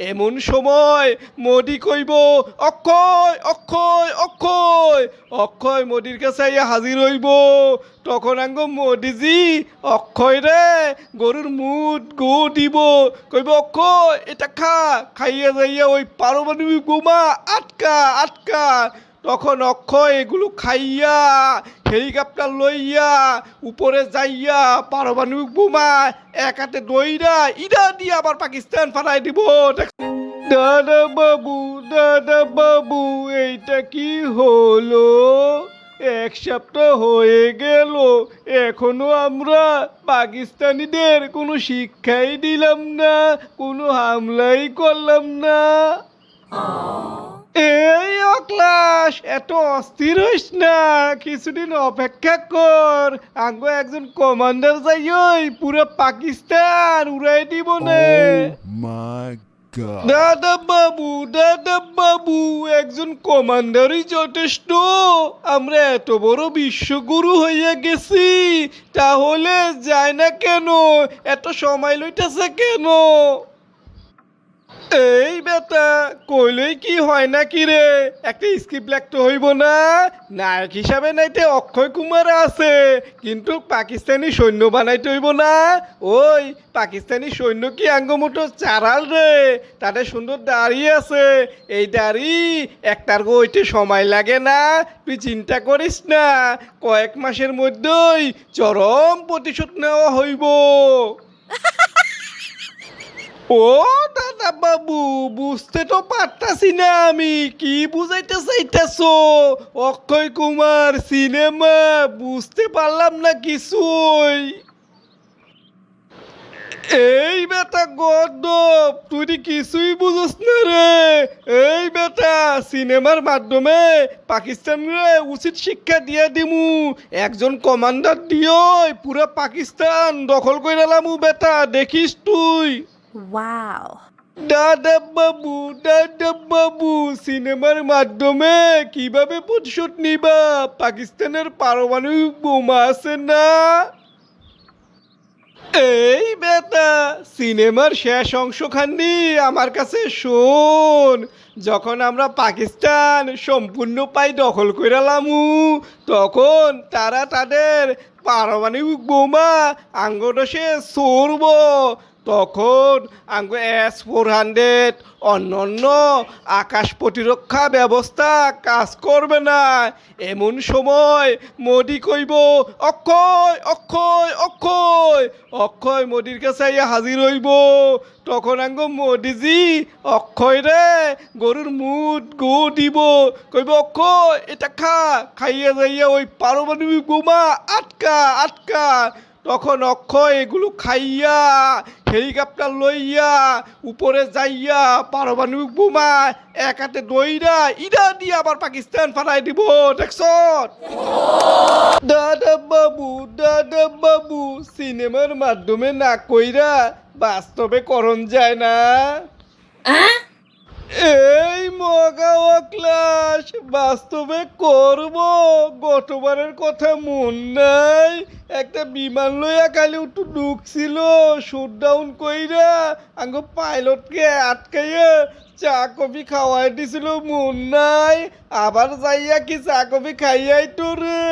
এমন সময় মোদি কইব, অক্ষয় অক্ষয় অক্ষয় অক্ষয় মোদির কাছে আইয়া হাজির হইব। তখন আঙ্গ মোদিজি, অক্ষয় রে, গরুর মুদ গো দিব। কইব, অক্ষয়, এটা খা। খাইয়া যাইয়া ওই পারমাণবিক বোমা আটকা আটকা। তখন অক্ষয় এগুলো খাইয়া হেলিকপ্টার লইয়া উপরে যাইয়া পারমাণবিক বোমা এক হাতে দইরা ইরা দিয়ে আবার পাকিস্তান ফাটাই দিব। দাদা বাবু দাদা বাবু, এইটা কি হলো? এক সপ্তাহ হয়ে গেল, এখনও আমরা পাকিস্তানিদের কোনো শিক্ষাই দিলাম না, কোনো হামলাই করলাম না। এই অক্লাস এত অস্থির হইস না। কিছুদিন অপেক্ষা কর। আঙ্গ একজন কমান্ডার যাই ওই পুরো পাকিস্তান উড়াই দিব না। Oh দাদা বাবু দাদা বাবু একজন কমান্ডারই যথেষ্ট। আমরা এত বড় বিশ্বগুরু হইয়া গেছি তাহলে যায় না কেন? এত সময় লইতেছে কেন? এই বেটা, কইলেই কি হয় না কি রে? একটা স্ক্রিপ্ট লিখতে হইব না? নায়ক হিসাবে নাইতে অক্ষয় কুমার আছে, কিন্তু পাকিস্তানি সৈন্য বানাইতে হইব না। ওই, পাকিস্তানি সৈন্য কি আঙ্গমতো চারাল রে? তাদের সুন্দর দাড়ি আছে। এই দাড়ি একটার হইতে সময় লাগে না। তুই চিন্তা করিস না, কয়েক মাসের মধ্যেই চরম প্রতিশোধ নেওয়া হইব। ও, দাদা বাবু, বুঝতে তো পারতাছি না আমি। কি বুঝাইতে চাইতেছো? অক্ষয় কুমার সিনেমা, বুঝতে পারলাম না কিছুই। এই বেটা গদ্দপ, তুই কিছুই বুঝস না রে। এই বেটা, সিনেমার মাধ্যমে পাকিস্তানরে উচিত শিক্ষা দিয়ে দিমু। একজন কমান্ডার দিও পুরো পাকিস্তান দখল করে বেটা, দেখিস তুই। Wow. দাদা বাবু দাদা বাবু সিনেমার মাধ্যমে কীভাবে প্রতিশোধ নিবা? পাকিস্তানের পারমাণবিক বোমা আছে না? এই বেটা, সিনেমার শেষ অংশখানি আমার কাছে শোন। যখন আমরা পাকিস্তান সম্পূর্ণ পাই দখল করে লামু তখন তারা তাদের পারমাণবিক বোমা আঙ্গদশে সরব। তখন আঙ্গ এস ফোর হান্ড্রেড অন্য অন্য আকাশ প্রতিরক্ষা ব্যবস্থা কাজ করবে না। এমন সময় মোদি কইব, অক্ষয় অক্ষয় অক্ষয় অক্ষয় মোদির কাছে হাজির হইব। তখন আঙ্গ মোদিজি, অক্ষয় রে, গরুর মুদ গো দিব। কইব, অক্ষয়, এটা খা, খাইয়া যাইয়া ওই পারমাণবিক বোমা আটকা আটকা। তখন অক্ষয় এগুলো খাইয়া হেলিকপ্টার লইয়া উপরে যাইয়া পারমাণবিক বোমা এক হাতে দইরা ইরা দিয়ে আবার পাকিস্তান ফাটাই দিব দেখছ? দাদা বাবু দাদা বাবু সিনেমার মাধ্যমে না কইরা বাস্তবে করণ যায় না। এই মগা ক্লাস। বাস্তবে করব। গতবারের কথা মন নাই। একটা বিমান লইয়া কালি একটু ঢুকছিল। শুট ডাউন কইরা আঙ্গ পাইলটকে আটকাইয়া চা কফি খাওয়াই দিছিল, মন নাই। আবার যাইয়া কি চা কফি খাইয়াই তো রে।